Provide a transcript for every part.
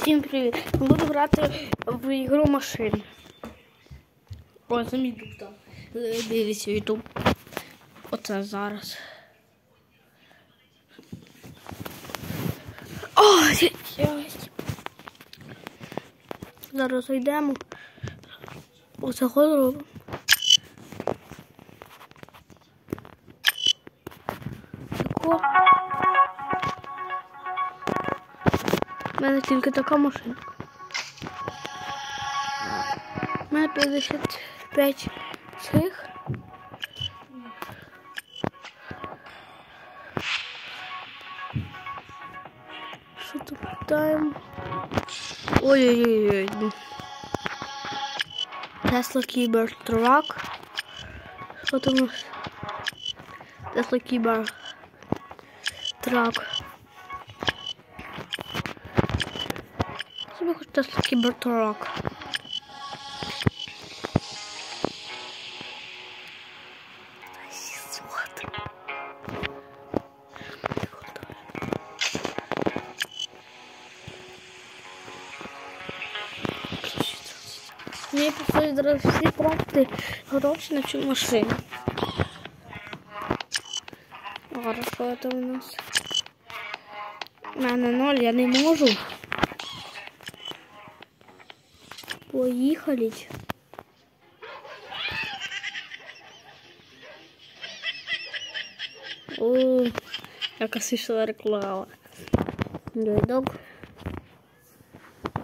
Всім привіт! Буду грати в ігру машин. О, мій там. Е, Дивіться ютуб. Оце зараз. О, Зараз зайдемо. Оце ход робимо. Тако. У мене тільки така машина. У мене 55 цих. Що тут питаємо? Ой-ой-ой. Tesla Cybertruck. Що там у нас? Tesla Cybertruck. Собі хочу Tesla Cybertruck. Мені приходять зараз всі тратити гроші на цю машину. Хорошо, це у нас. У мене ноль, я не можу. Поїхали. О, яка смішна реклама. Дойдок.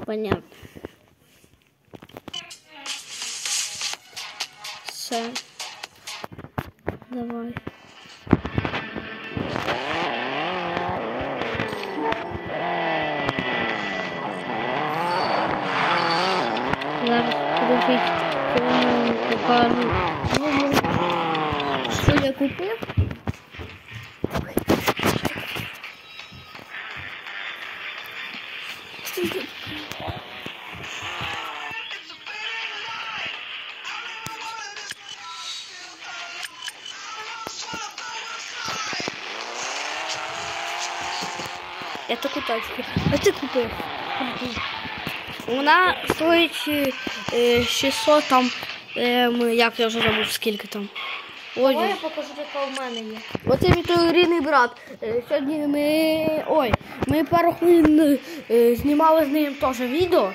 Понятно. Все. Давай. Зараз подивись, кому покажу. Що я купив? Я таку тачку. А ти купив? Вона стоїть е, 600 там, е, як я вже забув, скільки там. Ой, Давай я покажу, яка в мене є. Оце мій той рідний брат. Е, Сьогодні ми. Ой, ми пару хвилин е, знімали з ним теж відео.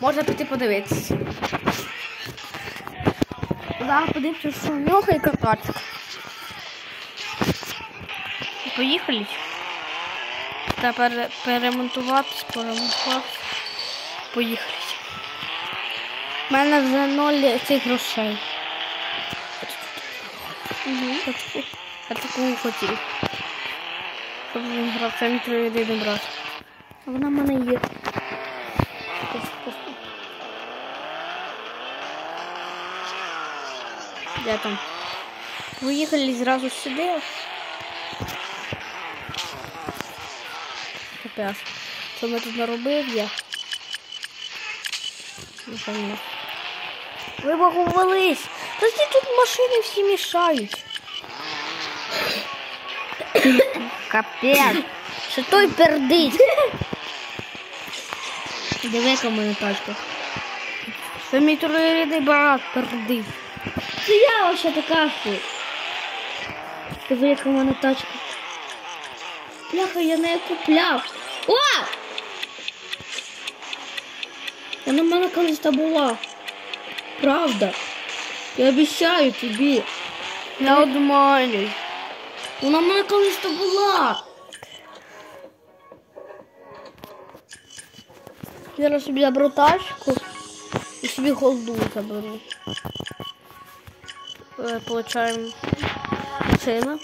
Можна піти подивитися. Зараз подивимося, що в нього яка тачка. Поїхали. Та пере, перемонтуватись, поремонтуватись. Поїхали. У мене вже ноль цих грошей. Угу. Я такого хотів. Щоб він грав, це мій троєдиний брат. А вона в мене є. Де там? Поїхали зразу сюди. Капець. Що ми тут наробив я? Напевно. Вибагувались! Та ці тут машини всі мішають. Капець. Що той пердить? Диви, яка в мене тачка. Це мій троєрідний брат пердить. Це я вообще така що. Диви, яка в мене тачка. Бляха, я не купляв. О! Вона в мене колись та була. Правда. Я обіцяю тобі. Я одманюй. Вона в мене колись та була. Зараз собі заберу тачку і собі голду заберу. Е, Получаємо сина.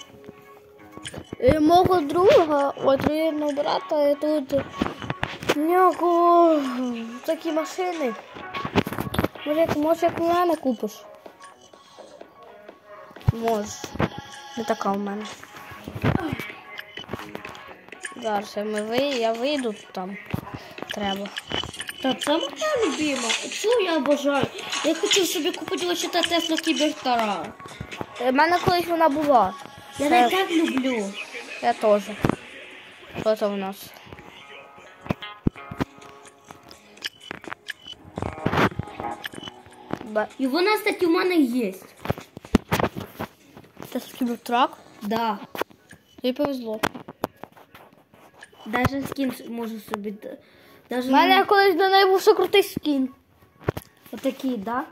І мого друга, от троєдного брата, і тут в нього такі машини. Може, як, може, як в мене купиш? Може. Не така в мене. Зараз ми ви, я вийду там. Треба. Та це моя любима. Цю я обожаю. Я хочу собі купити ось та Тесла Кібертара. У мене колись вона була. Я Це- не так люблю. Я теж. Що це у нас? Да. І вона, кстати, у мене є. Це скібертрак. Да. Тобі повезло. Даже скін можу собі. Даже У мене колись до неї був ще крутий скін. отакі, да?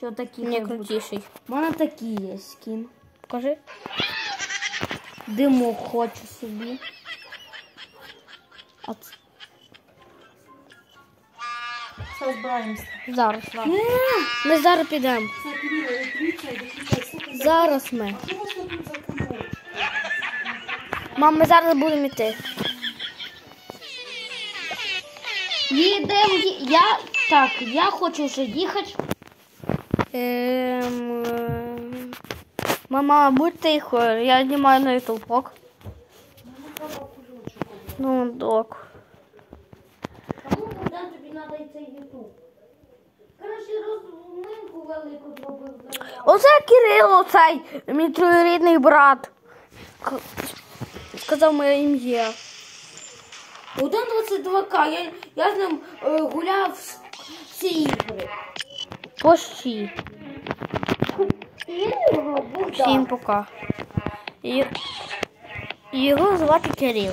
Чи отакі? Не крутіший. У мене такі є скін. Покажи. Димок хочу собі. А ц- Все, збираємося. Зараз, ладно. Ми зараз підемо. Зараз ми. Мам, ми зараз будемо йти. Їдемо, я так, я хочу вже їхати. Ем, е, Мама, будь тихо, я знімаю на ютубок. Ну, док. Треба йти ютуб? Коротше, розминку велику зробив. Оце Кирило, цей мій троюрідний брат. Сказав моє ім'я. 1.22к, я, я з ним е, гуляв в ці ігри. Кирило, Всім пока. І Його звати Кирил.